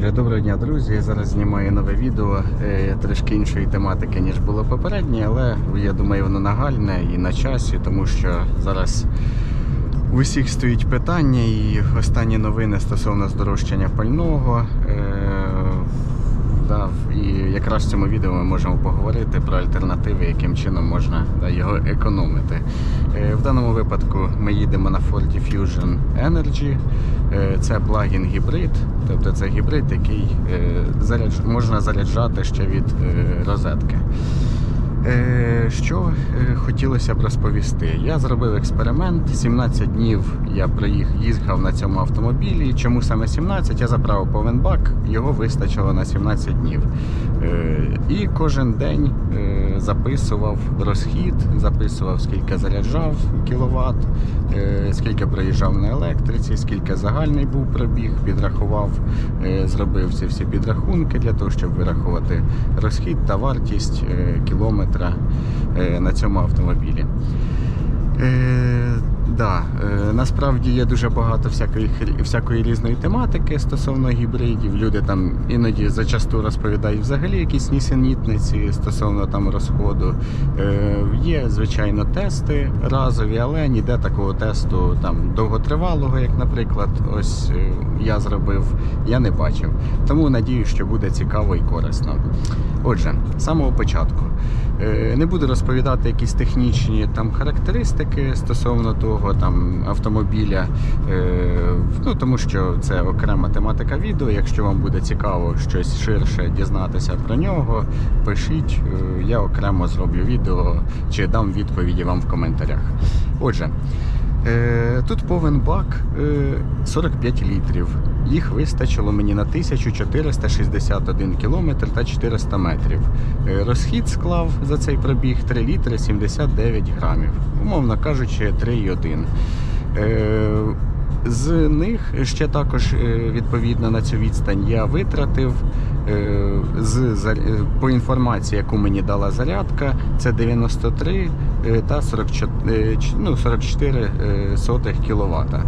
Доброго дня, друзі. Я зараз знімаю нове відео е, трішки іншої тематики, ніж було попереднє, але я думаю, воно нагальне і на часі, тому що зараз у всіх стоїть питання і останні новини стосовно здорожчання пального. Да, і якраз в цьому відео ми можемо поговорити про альтернативи, яким чином можна да, його економити. Е, В даному випадку ми їдемо на Ford Fusion Energy. Е, Це плагін гібрид, тобто це гібрид, який е, можна заряджати ще від розетки. Е, Що е, хотілося б розповісти? Я зробив експеримент. 17 днів я їздив на цьому автомобілі. Чому саме 17? Я заправив повен бак, його вистачило на 17 днів. Е, І кожен день записував розхід, записував, скільки заряджав кіловат, скільки проїжджав на електриці, скільки загальний був пробіг, підрахував, зробив ці всі підрахунки для того, щоб вирахувати розхід та вартість е, кілометра е, на цьому автомобілі. Да, е, насправді є дуже багато всякої, всякої різної тематики стосовно гібридів. Люди там іноді зачасту розповідають взагалі якісь нісенітниці стосовно там розходу. Е, є, звичайно, тести разові, але ніде такого тесту там довготривалого, як, наприклад, ось е, я зробив, я не бачив. Тому надію, що буде цікаво і корисно. Отже, з самого початку. Не буду розповідати якісь технічні там характеристики стосовно того там автомобіля, е, ну тому що це окрема тематика відео. Якщо вам буде цікаво щось ширше дізнатися про нього, пишіть, е, я окремо зроблю відео чи дам відповіді вам в коментарях. Отже. Е, Тут повен бак е, 45 літрів. Їх вистачило мені на 1461 кілометр та 400 метрів. Е, Розхід склав за цей пробіг 3 літри 79 грамів. Умовно кажучи, 3,1. Е, З них ще також е, відповідно на цю відстань я витратив з по інформації, яку мені дала зарядка, це 93 е, та 44, е, ну, 44 е, сотих кіловата.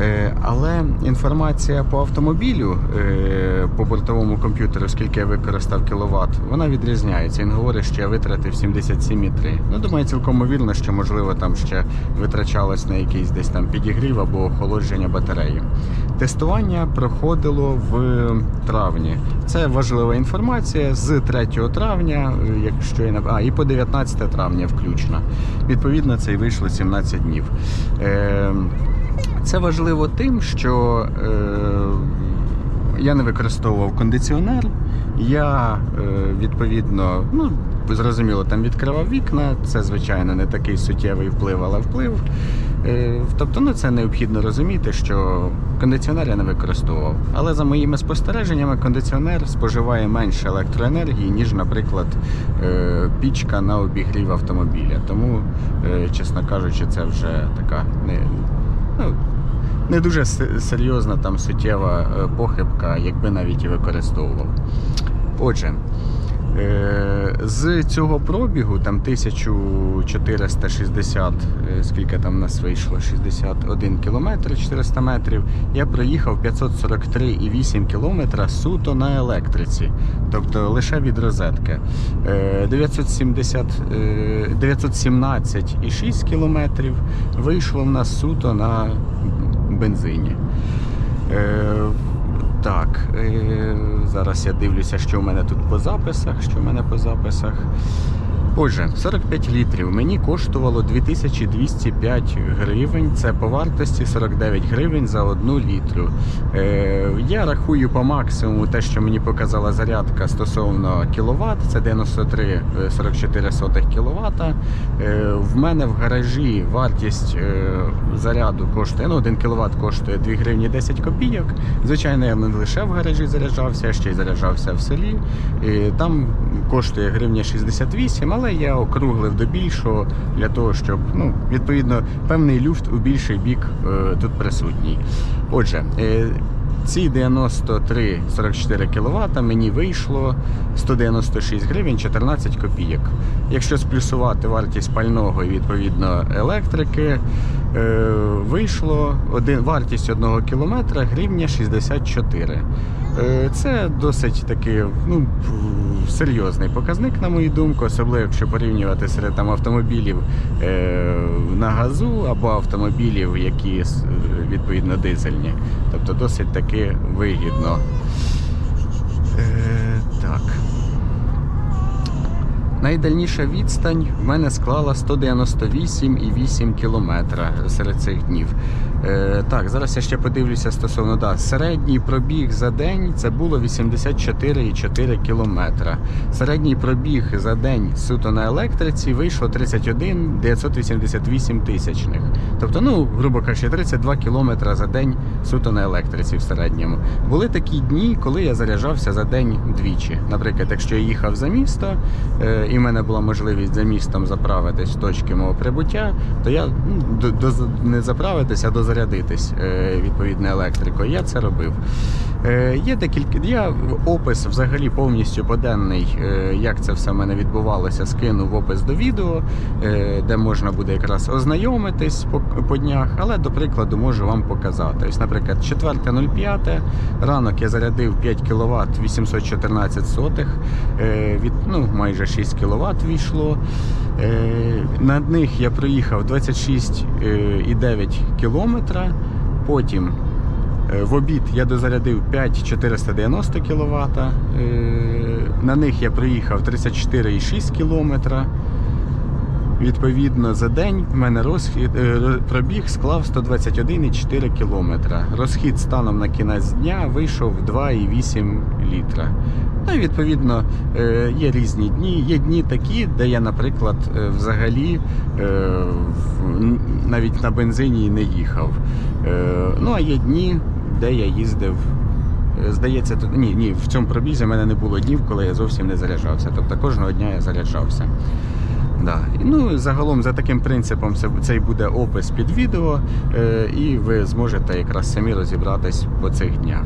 Е, Але інформація по автомобілю, е, по бортовому комп'ютеру, скільки я використав кіловат, вона відрізняється. Він говорить, що я витратив 77,3. Ну, думаю, цілком вірно, що можливо там ще витрачалось на якийсь десь там підігрів або охолодження батареї. Тестування проходило в травні. Це важлива інформація з 3 травня, е, якщо я а, і по 19 травня включно. Відповідно, це і вийшло 17 днів. Це важливо тим, що е, я не використовував кондиціонер. Я е, відповідно, ну зрозуміло, там відкривав вікна. Це звичайно не такий суттєвий вплив, але вплив. Е, тобто, ну це необхідно розуміти, що кондиціонер я не використовував. Але за моїми спостереженнями, кондиціонер споживає менше електроенергії, ніж, наприклад, е, пічка на обігрів автомобіля. Тому, е, чесно кажучи, це вже така не. Ну, не дуже серйозна там суттєва е, похибка, якби навіть і використовував. Отже, е, з цього пробігу, там 1460, е, скільки там нас вийшло, 61 кілометр 400 метрів, я проїхав 543,8 кілометра суто на електриці, тобто лише від розетки. Е, 970, е, 917,6 кілометрів вийшло в нас суто на бензині. Е, так, е, зараз я дивлюся, що в мене тут по записах. Що в мене по записах. Отже, 45 літрів мені коштувало 2205 гривень. Це по вартості 49 гривень за одну літру. Е, я рахую по максимуму те, що мені показала зарядка стосовно кіловат. Це 93,44 сотих кіловата. Е, в мене в гаражі вартість е, заряду коштує, ну 1 кВт коштує 2 гривні 10 копійок. Звичайно, я не лише в гаражі заряджався, а ще й заряджався в селі. І там коштує гривня 68, але я округлив до більшого для того, щоб ну, відповідно певний люфт у більший бік е, тут присутній. Отже, е, ці 93-44 кВт мені вийшло 196 гривень 14 копійок. Якщо сплюсувати вартість пального і відповідно електрики, е, вийшло один, вартість одного кілометра гривня 64. Е, Це досить таки ну, серйозний показник, на мою думку, особливо якщо порівнювати серед там, автомобілів е, на газу або автомобілів, які відповідно дизельні. Тобто досить таки вигідно. Е, так. Найдальніша відстань в мене склала 198,8 кілометра серед цих днів. Е, так, зараз я ще подивлюся стосовно да, середній пробіг за день це було 84,4 кілометра. Середній пробіг за день суто на електриці вийшло 31 988 тисячних. Тобто, ну, грубо кажучи, 32 кілометра за день суто на електриці в середньому. Були такі дні, коли я заряджався за день двічі. Наприклад, якщо я їхав за місто, е, і в мене була можливість за містом заправитись в точки мого прибуття, то я ну, до, до, не заправитись, а дозарядитись е, відповідно електрикою. Я це робив. Е, Є декілька. Я опис взагалі повністю поденний, е, як це все в мене відбувалося, скину в опис до відео, е, де можна буде якраз ознайомитись по, по днях, але до прикладу можу вам показати. Ось, наприклад, 4.05, ранок я зарядив 5 кВт 814 сотих, від, ну, майже 6 кВт війшло. На них я проїхав 26,9 кілометра. Потім в обід я дозарядив 5490 кВт. На них я проїхав 34,6 км. Відповідно, за день в мене розхід, е, пробіг склав 121,4 км. Розхід станом на кінець дня вийшов 2,8 літра. Ну і відповідно е, є різні дні. Є дні такі, де я, наприклад, е, взагалі е, навіть на бензині не їхав. Е, Ну а є дні, де я їздив. е, Здається, тут ні, ні, в цьому пробізі в мене не було днів, коли я зовсім не заряджався. Тобто кожного дня я заряджався. Да. Ну, загалом за таким принципом це, це буде опис під відео, е, і ви зможете якраз самі розібратись по цих днях.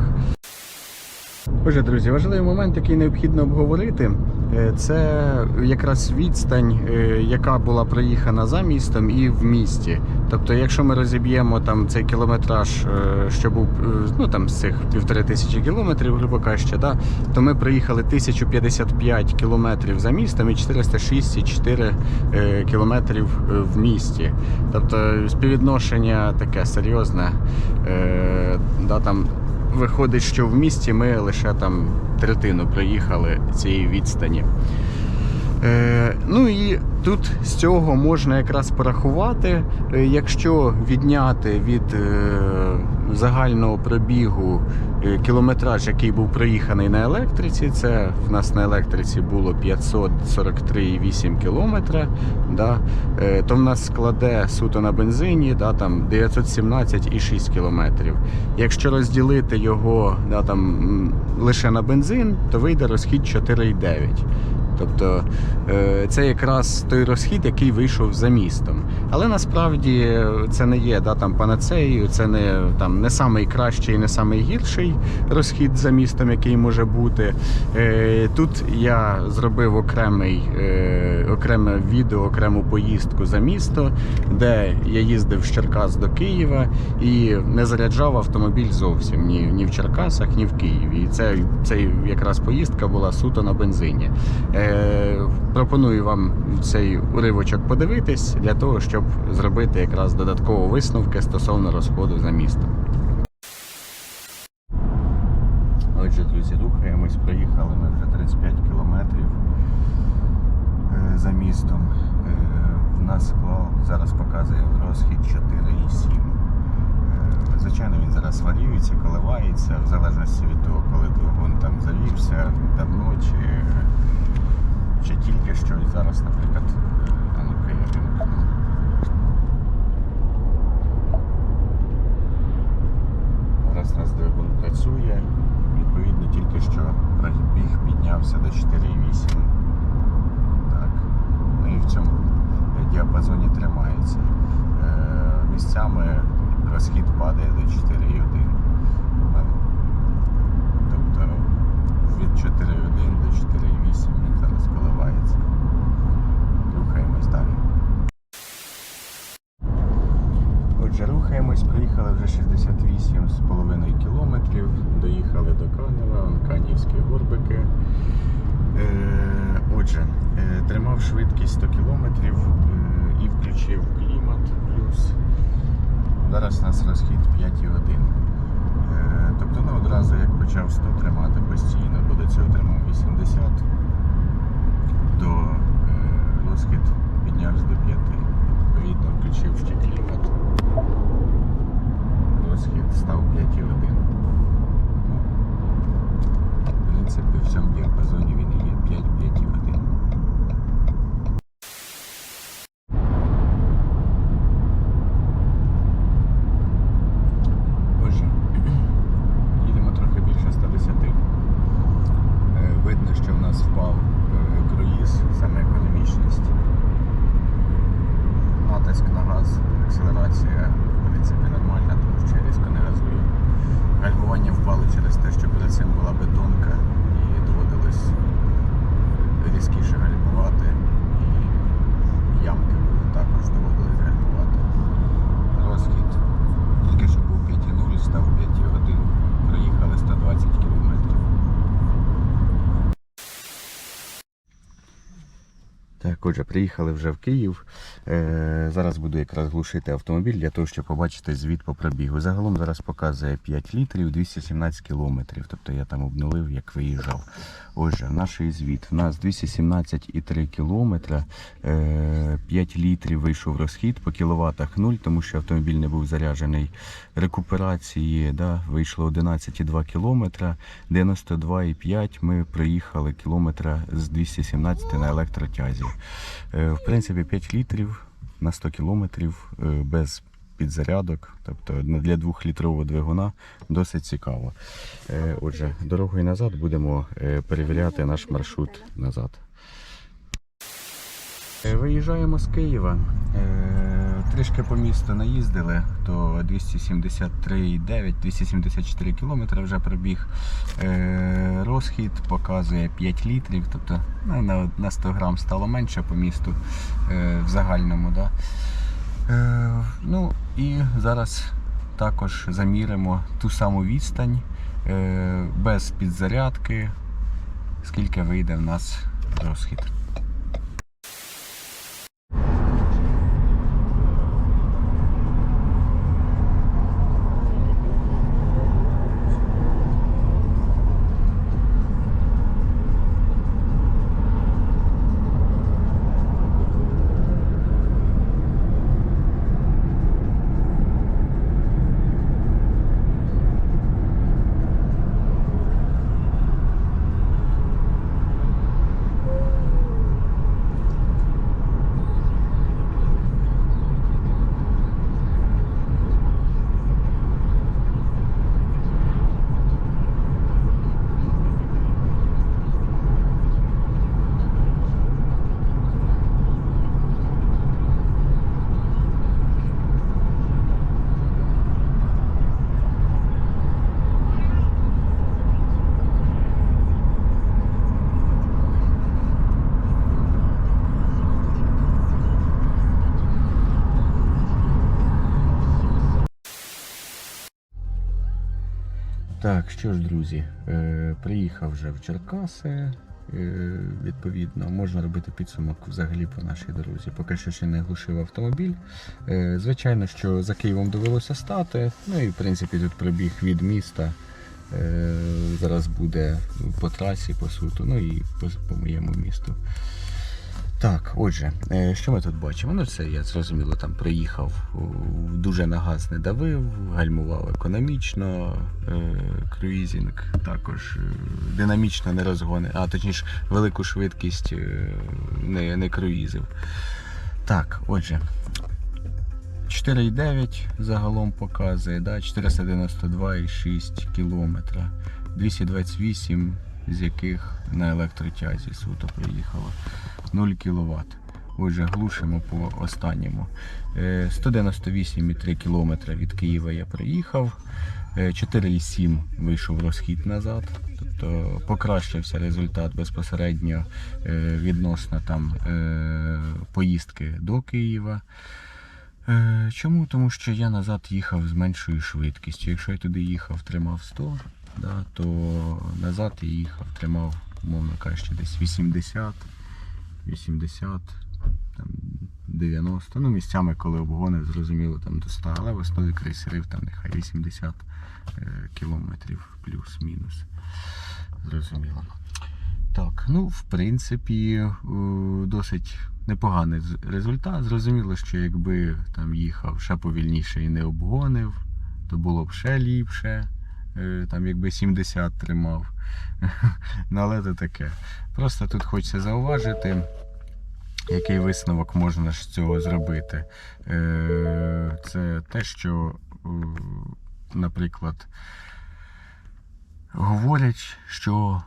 Отже, друзі, важливий момент, який необхідно обговорити, е, це якраз відстань, е, яка була проїхана за містом і в місті. Тобто, якщо ми розіб'ємо там цей кілометраж, е, що був е, ну там з цих півтори тисячі кілометрів, грубо кажучи, да, то ми проїхали 1055 кілометрів за містом і 406,4 е, кілометрів в місті. Тобто співвідношення таке серйозне. Да, там виходить, що в місті ми лише там третину проїхали цієї відстані. Е, ну і тут з цього можна якраз порахувати, е, якщо відняти від е, загального пробігу кілометраж, який був проїханий на електриці, це в нас на електриці було 543,8 кілометра, да, то в нас складе суто на бензині да, там 917,6 кілометрів. Якщо розділити його да, там, лише на бензин, то вийде розхід 4,9. Тобто е, це якраз той розхід, який вийшов за містом. Але насправді це не є да, там, панацеєю, це не, там, не самий кращий, не самий гірший розхід за містом, який може бути. Е, Тут я зробив окремий, е, окреме відео, окрему поїздку за місто, де я їздив з Черкас до Києва і не заряджав автомобіль зовсім ні, ні в Черкасах, ні в Києві. І це, це якраз поїздка була суто на бензині. Е, пропоную вам цей уривочок подивитись для того, щоб зробити якраз додатково висновки стосовно розходу за містом. Отже, друзі, рухаємось, проїхали ми вже 35 кілометрів е, за містом. Е, В нас зараз показує розхід 4,7. Е, Звичайно, він зараз варіюється, коливається, в залежності від того, коли двигун там завівся, давно чи, чи тільки що. І зараз, наприклад, а ну-ка я вимкну. Зараз у двигун працює. Відповідно, тільки що пробіг піднявся до 4,8. Так. Ну і в цьому діапазоні тримається. Е, Місцями розхід падає до 4,1. Ну, Тобто від 4,1 до 4,8 Отже, рухаємось, приїхали вже 68,5 кілометрів, доїхали до Канева, Канівські горбики. Е, отже, е, тримав швидкість 100 кілометрів е, і включив клімат плюс. Зараз у нас розхід 5,1. Тобто ну, одразу як почав 100 тримати постійно, бо до цього тримав 80, то розхід піднявся до 5. Відповідно, включив ще клімат. Розхід став 5,1. Ну, в принципі, в цьому діапазоні він є 5-5,1. Отже, їдемо трохи більше 110. Е, Видно, що в нас впав е, круїз, саме економічність. Натиск на газ, акселерація в принципі нормальна, тому що я різко не газую. Гальмування впало через те, що перед цим була бетонка і доводилось різкіше гальмувати. І ямки були також доводилось гальмувати. Розхід тільки що був 5,0, став 5,1. Проїхали 120 кілометрів. Отже, приїхали вже в Київ. Е, зараз буду якраз глушити автомобіль для того, щоб побачити звіт по пробігу. Загалом зараз показує 5 літрів 217 кілометрів. Тобто я там обнулив, як виїжджав. Отже, наш звіт. У нас 217,3 кілометра. Е, 5 літрів вийшов розхід по кіловатах 0, тому що автомобіль не був заряджений рекуперації. Да, вийшло 11,2 кілометра. 92,5 ми проїхали кілометра з 217 на електротязі. Е, В принципі, 5 літрів на 100 кілометрів е, без підзарядок, тобто для 2-літрового двигуна досить цікаво. Е, Отже, дорогою назад будемо е, перевіряти наш маршрут назад. Е, Виїжджаємо з Києва. Трішки по місту наїздили, то 273,9, 274 кілометри вже пробіг. Розхід показує 5 літрів, тобто ну, на, на 100 грам стало менше по місту в загальному. Ну і зараз також заміримо ту саму відстань е, без підзарядки, скільки вийде в нас розхід. Так, що ж, друзі, е, приїхав вже в Черкаси. Е, відповідно, можна робити підсумок взагалі по нашій дорозі. Поки що ще не глушив автомобіль. Е, звичайно, що за Києвом довелося стати. Ну і в принципі тут пробіг від міста. Е, зараз буде по трасі, по суту, ну і по, по моєму місту. Так, отже, е, що ми тут бачимо? Ну, це я зрозуміло, там приїхав, дуже на газ не давив, гальмував економічно, е, круїзінг також е, динамічно не розгони, а точніше велику швидкість не, не круїзив. Так, отже. 4,9 загалом показує, да? 492,6 кілометра. 228 з яких на електротязі суто приїхало. 0 кВт. Отже, глушимо по останньому. Е, 198,3 км від Києва я приїхав. Е, 4,7 вийшов розхід назад. Тобто покращився результат безпосередньо е, відносно там е, поїздки до Києва. Е, Чому? Тому що я назад їхав з меншою швидкістю. Якщо я туди їхав, тримав 100, да, то назад я їхав, тримав, умовно кажучи, десь 80. 80, там 90. Ну, місцями, коли обгони, зрозуміло, там до 100, але в основі крейсерів там нехай 80 е, кілометрів плюс-мінус. Зрозуміло. Так, ну, в принципі, е, досить непоганий результат. Зрозуміло, що якби там їхав ще повільніше і не обгонив, то було б ще ліпше. Е, Там якби 70 тримав. Ну, але це таке. Просто тут хочеться зауважити, який висновок можна з цього зробити. Е, Це те, що, е, наприклад, говорять, що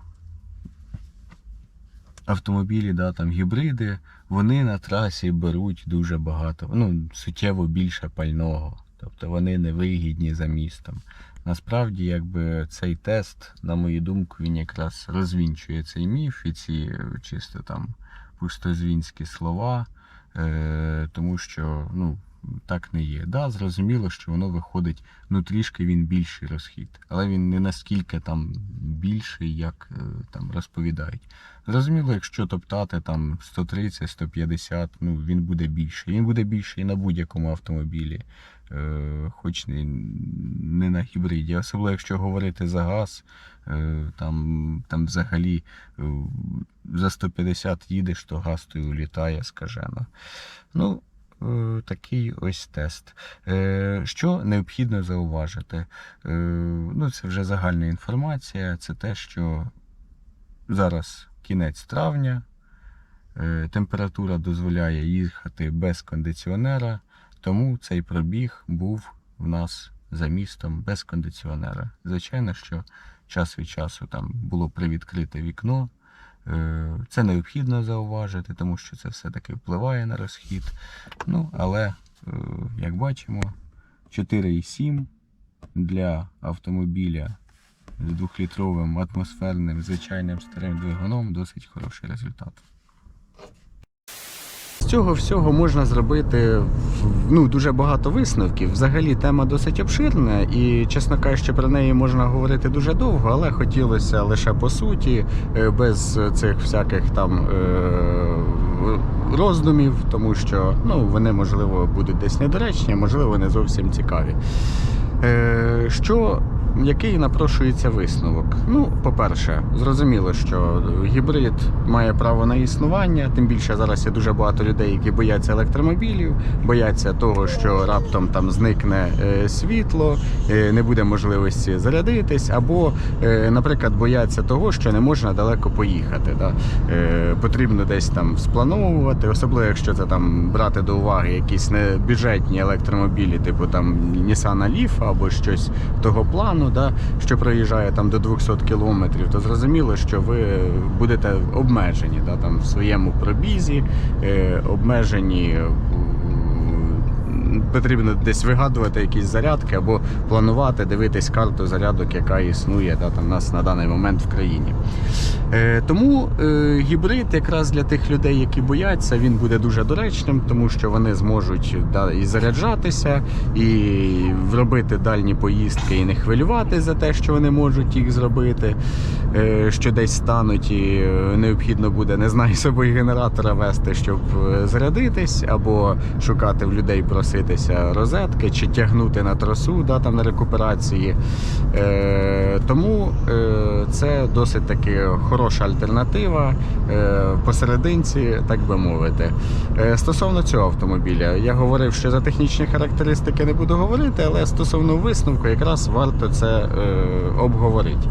автомобілі, да, там гібриди, вони на трасі беруть дуже багато, ну, суттєво більше пального. Тобто вони не вигідні за містом. Насправді, якби цей тест, на мою думку, він якраз розвінчує цей міф і ці е, чисто там пустозвінські слова, е, тому що ну, так не є. Да, зрозуміло, що воно виходить, ну трішки він більший розхід, але він не наскільки там більший, як е, там розповідають. Зрозуміло, якщо топтати там 130-150, ну він буде більший. Він буде більший на будь-якому автомобілі, е, хоч не, не на гібриді. Особливо, якщо говорити за газ, е, там, там взагалі е, за 150 їдеш, то газ той улітає скажено. Ну, такий ось тест. Е, Що необхідно зауважити? Е, Ну, це вже загальна інформація. Це те, що зараз кінець травня, е, температура дозволяє їхати без кондиціонера, тому цей пробіг був в нас за містом без кондиціонера. Звичайно, що час від часу там було привідкрите вікно. Е, Це необхідно зауважити, тому що це все-таки впливає на розхід. Ну, але, е, як бачимо, 4,7 для автомобіля з двохлітровим атмосферним звичайним старим двигуном досить хороший результат. Цього всього можна зробити ну, дуже багато висновків. Взагалі тема досить обширна, і, чесно кажучи, про неї можна говорити дуже довго, але хотілося лише по суті, е, без цих всяких там е- роздумів, тому що ну, вони, можливо, будуть десь недоречні, можливо, не зовсім цікаві. Е, Що, який напрошується висновок? Ну, по-перше, зрозуміло, що гібрид має право на існування, тим більше зараз є дуже багато людей, які бояться електромобілів, бояться того, що раптом там зникне е, світло, е, не буде можливості зарядитись, або, е, наприклад, бояться того, що не можна далеко поїхати. Да? Потрібно десь там сплановувати, особливо якщо це там брати до уваги якісь небюджетні електромобілі, типу там Nissan Leaf або щось того плану, да, що проїжджає там до 200 кілометрів, то зрозуміло, що ви будете обмежені да, там, в своєму пробізі, е, обмежені. Потрібно десь вигадувати якісь зарядки або планувати, дивитись карту зарядок, яка існує да, там, нас на даний момент в країні. Е, тому е, гібрид якраз для тих людей, які бояться, він буде дуже доречним, тому що вони зможуть да, і заряджатися, і робити дальні поїздки, і не хвилювати за те, що вони можуть їх зробити, е, що десь стануть, і е, необхідно буде, не знаю, собою генератора вести, щоб е, зарядитись, або шукати в людей, проситися розетки, чи тягнути на тросу да, там, на рекуперації. Е, тому е, це досить таки хороша альтернатива е, посерединці, так би мовити. Е, стосовно цього автомобіля, я говорив, що за технічні характеристики не буду говорити, але стосовно висновку, якраз варто це е, обговорити.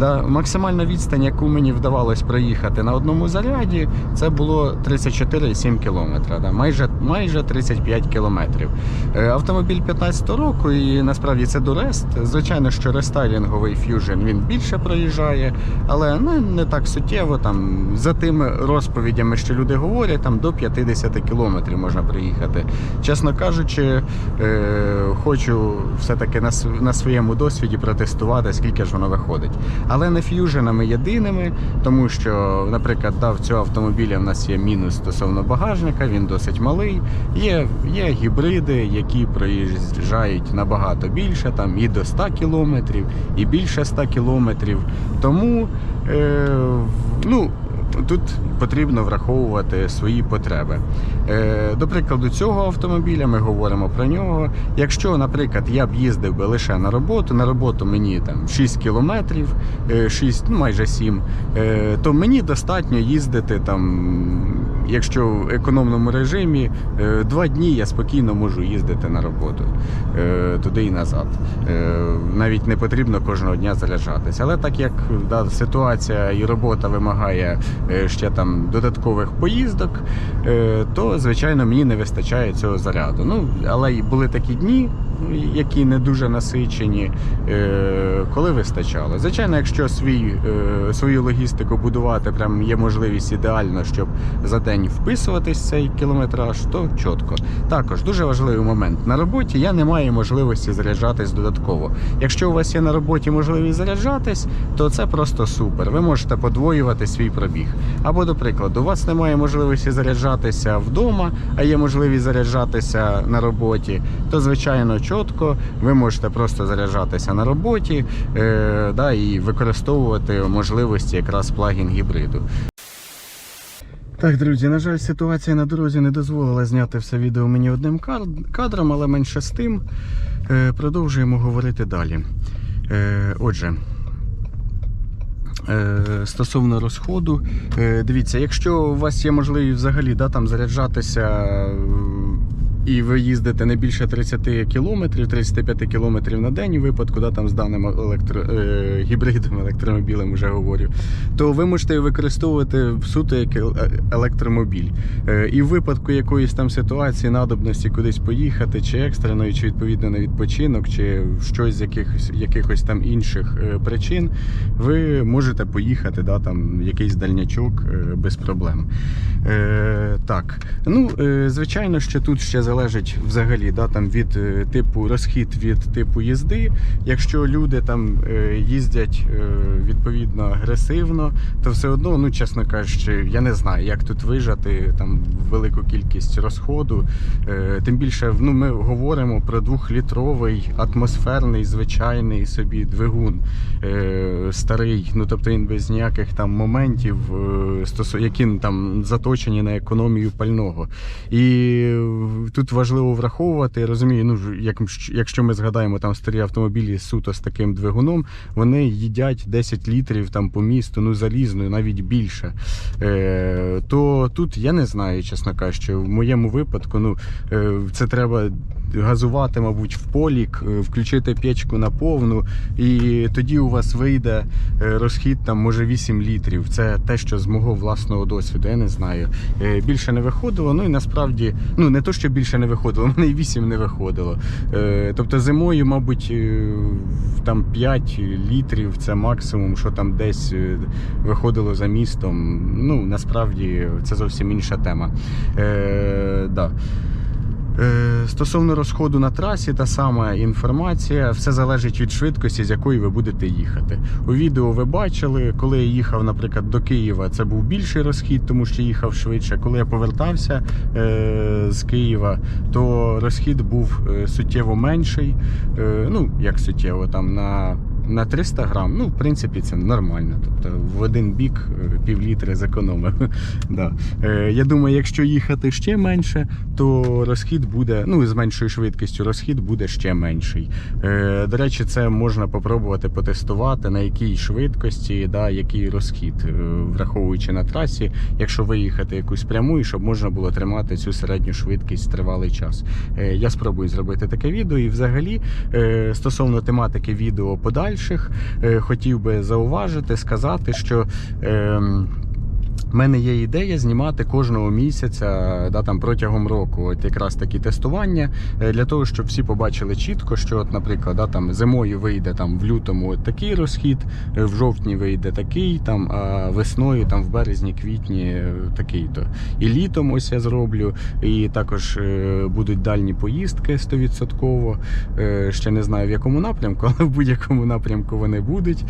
Да, максимальна відстань, яку мені вдавалось проїхати на одному заряді, це було 34,7 км, да, майже, майже 35 кілометрів. Е, Автомобіль 15 року, і насправді це Дурест. Звичайно, що рестайлінговий Fusion він більше проїжджає, але ну, не так суттєво. Там, за тими розповідями, що люди говорять, там до 50 кілометрів можна приїхати. Чесно кажучи, е, хочу все-таки на, на своєму досвіді протестувати, скільки ж воно виходить. Але не ф'юженами єдиними, тому що, наприклад, да, в цього автомобіля в нас є мінус стосовно багажника, він досить малий. Є, є гібриди, які проїжджають набагато більше, там і до 100 кілометрів, і більше 100 кілометрів. Тому, е, ну, тут потрібно враховувати свої потреби. Е, До прикладу, цього автомобіля ми говоримо про нього. Якщо, наприклад, я б їздив би лише на роботу, на роботу мені там 6 кілометрів, е, 6, ну майже 7, е, то мені достатньо їздити там, якщо в економному режимі, е, два дні я спокійно можу їздити на роботу е, туди і назад. Е, Навіть не потрібно кожного дня заряджатися. Але так як да, ситуація і робота вимагає ще там додаткових поїздок, то звичайно мені не вистачає цього заряду. Ну, але були такі дні, які не дуже насичені, е, коли вистачало. Звичайно, якщо свій, е, свою логістику будувати, прям є можливість ідеально, щоб за день вписуватись цей кілометраж, то чітко. Також дуже важливий момент. На роботі я не маю можливості заряджатись додатково. Якщо у вас є на роботі можливість заряджатись, то це просто супер. Ви можете подвоювати свій пробіг. Або, до прикладу, у вас немає можливості заряджатися вдома, а є можливість заряджатися на роботі, то звичайно чітко ви можете просто заряджатися на роботі е, да, і використовувати можливості якраз плагін гібриду. Так, друзі, на жаль, ситуація на дорозі не дозволила зняти все відео мені одним кадром, але менше з тим е, продовжуємо говорити далі. Е, отже. Е, Стосовно розходу, е, дивіться, якщо у вас є можливість взагалі да, там заряджатися і ви їздите не більше 30 кілометрів, 35 кілометрів на день, випадку да, там з даним електро, е, гібридом електромобілем вже говорю, то ви можете використовувати суто як електромобіль. Е, І в випадку якоїсь там ситуації, надобності кудись поїхати, чи екстреної, чи відповідно на відпочинок, чи щось з якихось, якихось там інших е, причин, ви можете поїхати, да, там, якийсь дальнячок е, без проблем. Е, так, ну, е, звичайно, що тут ще залежить взагалі да, там, від е, типу розхід від типу їзди. Якщо люди там е, їздять е, відповідно агресивно, то все одно, ну чесно кажучи, я не знаю, як тут вижати там велику кількість розходу. Тим більше, ну, ми говоримо про двохлітровий атмосферний звичайний собі двигун старий. Ну тобто він без ніяких там моментів, які там заточені на економію пального. І е, тут важливо враховувати, я розумію, ну як, якщо ми згадаємо там старі автомобілі суто з таким двигуном, вони їдять 10 літрів там по місту, ну залізно, навіть більше. Е, то тут я не знаю, чесно кажучи, в моєму випадку, ну е, це треба газувати, мабуть, в полік, е, включити печку на повну, і тоді у вас вийде е, розхід там може 8 літрів. Це те, що з мого власного досвіду, я не знаю. Е, Більше не виходило. Ну і насправді, ну не то, що більше не виходило, мене і 8 не виходило. Тобто зимою, мабуть, там 5 літрів це максимум, що там десь виходило за містом. Ну насправді це зовсім інша тема. Е, да. Е, Стосовно розходу на трасі, та сама інформація, все залежить від швидкості, з якої ви будете їхати. У відео ви бачили, коли я їхав, наприклад, до Києва, це був більший розхід, тому що їхав швидше. Коли я повертався е, з Києва, то розхід був е, суттєво менший. Ну, як суттєво, там на. На 300 грам, ну, в принципі, це нормально. Тобто в один бік е, пів літри зекономив. да. е, я думаю, якщо їхати ще менше, то розхід буде, ну, з меншою швидкістю, розхід буде ще менший. Е, до речі, це можна попробувати потестувати, на якій швидкості, да, який розхід, враховуючи на трасі, якщо виїхати якусь пряму, і щоб можна було тримати цю середню швидкість тривалий час. Я спробую зробити таке відео. І взагалі, стосовно тематики відео подальших, е, хотів би зауважити, сказати, що. В мене є ідея знімати кожного місяця да, там, протягом року от якраз такі тестування е, для того, щоб всі побачили чітко, що, от, наприклад, да, там, зимою вийде там, в лютому от такий розхід, е, в жовтні вийде такий, там, а весною, там, в березні, квітні е, такий-то. І літом ось я зроблю, і також будуть дальні поїздки 100%. Е, ще не знаю в якому напрямку, але в будь-якому напрямку вони будуть.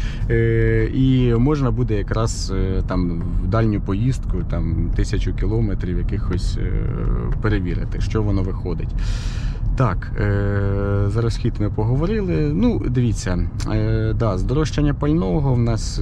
І можна буде якраз там в дальню поїздку, там тисячу кілометрів якихось е, перевірити, що воно виходить. Так, е, за розхід ми поговорили. Ну, дивіться, е, да, здорожчання пального в нас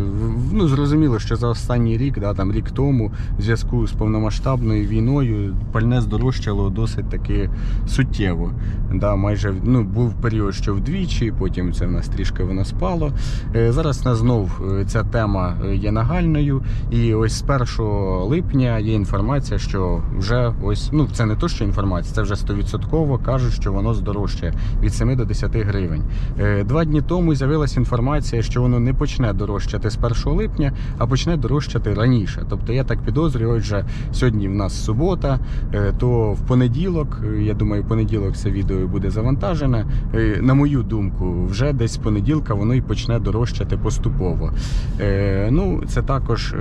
ну, зрозуміло, що за останній рік, да, там рік тому, в зв'язку з повномасштабною війною, пальне здорожчало досить таки суттєво. Да, майже ну, був період, що вдвічі, потім це в нас трішки воно спало. Е, зараз нас знов ця тема є нагальною. І ось з 1 липня є інформація, що вже ось ну це не то, що інформація, це вже 100% кажуть, що воно здорожчає від 7 до 10 гривень. Е, Два дні тому з'явилася інформація, що воно не почне дорожчати з 1 липня, а почне дорожчати раніше. Тобто я так підозрюю, отже, сьогодні в нас субота, е, то в понеділок, е, я думаю, в понеділок це відео буде завантажене. На мою думку, вже десь з понеділка воно і почне дорожчати поступово. Ну, це також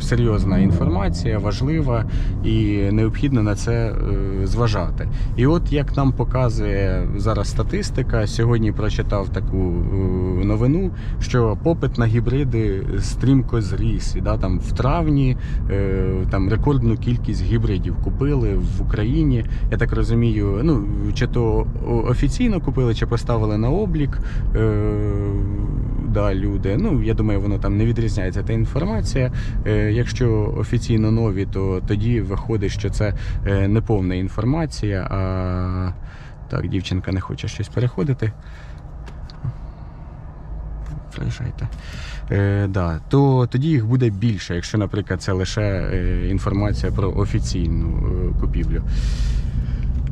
серйозна інформація, важлива і необхідно на це зважати. І от як нам показує зараз статистика, сьогодні прочитав таку е, новину, що попит на гібриди стрімко зріс. І, да, там в травні е, там рекордну кількість гібридів купили в Україні. Я так розумію, ну чи то офіційно купили, чи поставили на облік. Да, люди. Ну, я думаю, воно там не відрізняється та інформація. Е, якщо офіційно нові, то тоді виходить, що це е, не повна інформація. А так, дівчинка не хоче щось переходити. Приїжджайте. Е, да, то тоді їх буде більше, якщо, наприклад, це лише е, інформація про офіційну купівлю.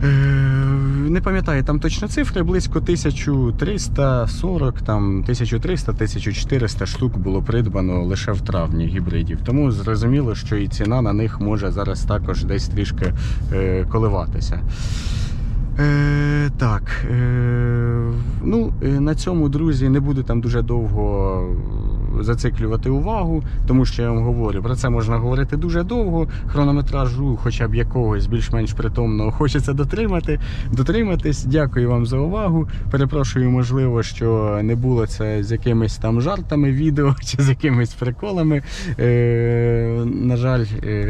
Е, Не пам'ятаю там точно цифри, близько 1340, там 1300-1400 штук було придбано лише в травні гібридів. Тому зрозуміло, що і ціна на них може зараз також десь трішки е, коливатися. Е, так. Е, ну, е, на цьому, друзі, не буду там дуже довго зациклювати увагу, тому що я вам говорю, про це можна говорити дуже довго. Хронометражу, хоча б якогось більш-менш притомного, хочеться дотримати. Дотриматись. Дякую вам за увагу. Перепрошую, можливо, що не було це з якимись там жартами відео чи з якимись приколами. Е, на жаль, е,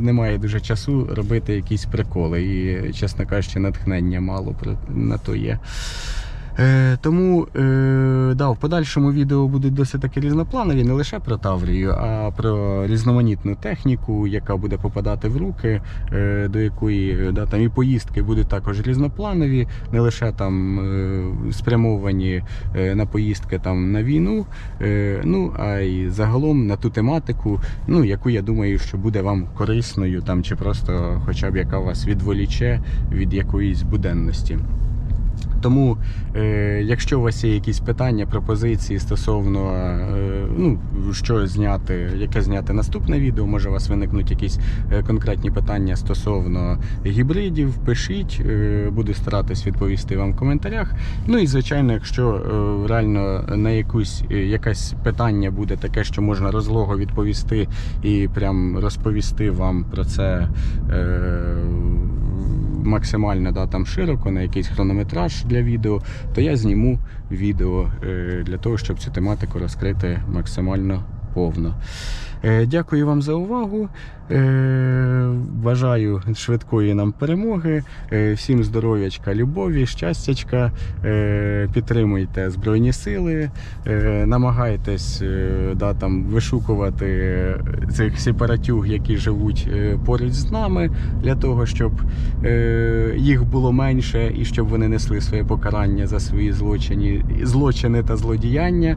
немає дуже часу робити якісь приколи. І, чесно кажучи, натхнення мало на то є. Е, тому е, да, в подальшому відео будуть досить таки різнопланові, не лише про Таврію, а про різноманітну техніку, яка буде попадати в руки, е, до якої да, там і поїздки будуть також різнопланові, не лише там е, спрямовані е, на поїздки там на війну, е, ну а й загалом на ту тематику, ну яку я думаю, що буде вам корисною, там чи просто хоча б яка вас відволіче від якоїсь буденності. Тому, е, якщо у вас є якісь питання, пропозиції стосовно е, ну, що зняти, яке зняти наступне відео, може у вас виникнуть якісь е, конкретні питання стосовно гібридів, пишіть, буду старатись відповісти вам в коментарях. Ну і звичайно, якщо реально на якусь якесь питання буде таке, що можна розлого відповісти і прям розповісти вам про це. Максимально да, там широко на якийсь хронометраж для відео, то я зніму відео е, для того, щоб цю тематику розкрити максимально повно. Е, Дякую вам за увагу. Е, Бажаю швидкої нам перемоги. Е, Всім здоров'ячка, любові, щастячка. Підтримуйте Збройні Сили, намагайтесь да, там, вишукувати цих сепаратюг, які живуть поруч з нами, для того, щоб їх було менше і щоб вони несли своє покарання за свої злочини, злочини та злодіяння.